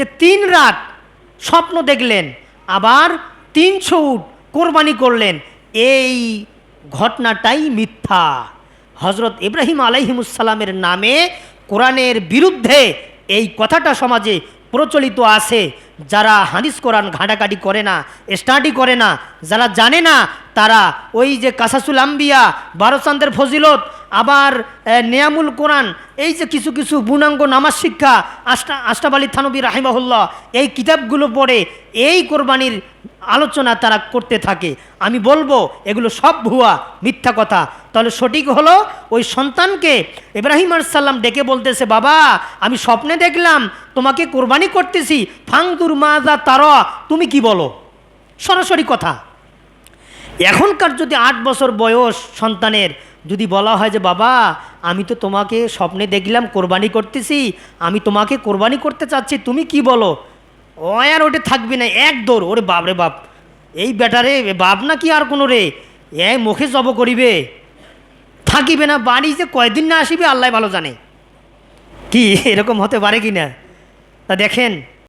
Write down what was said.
যে তিন রাত স্বপ্ন দেখলেন, আবার তিনশো উট কোরবানি করলেন, এই ঘটনাটাই মিথ্যা। হজরত ইব্রাহিম আলাইহিমুসালামের নামে কোরআনের বিরুদ্ধে এই কথাটা সমাজে প্রচলিত আছে। যারা হাদিস কোরআন ঘাঁটাকাটি করে না, স্টাডি করে না, যারা জানে না, তারা ওই যে কাসাসুল আম্বিয়া বারোচান্দের ফজিলত আবার নেয়ামুল কোরআন, এই যে কিছু কিছু বুনাঙ্গ নামাজ শিক্ষা, আষ্টা আষ্টাব আলী থানবী রাহিমাহুল্লাহ, এই কিতাবগুলো পড়ে এই কোরবানির আলোচনা তারা করতে থাকে। আমি বলব, এগুলো সব ভুয়া, মিথ্যা কথা। তাহলে সঠিক হলো, ওই সন্তানকে ইব্রাহিম সাল্লাম ডেকে বলতেছে, বাবা, আমি স্বপ্নে দেখলাম, তোমাকে কোরবানি করতেছি, ফাংদুর মাজা তার, তুমি কি বলো? সরাসরি কথা। এখনকার যদি আট বছর বয়স সন্তানের, যদি বলা হয় যে, বাবা, আমি তো তোমাকে স্বপ্নে দেখলাম, কোরবানি করতেছি, আমি তোমাকে কোরবানি করতে চাচ্ছি, তুমি কি বলো? ও, আর ওটা থাকবি না, এক দৌড়। ওরে বাপ রে বাপ। এই বেটারে বাপ না কি আর কোনো রে? এ মুখে জব করিবে। থাকিবে না, বাড়ি যে কয়দিন না আসিবে, আল্লাহ ভালো জানে। কি, এরকম হতে পারে কি না? তা দেখেন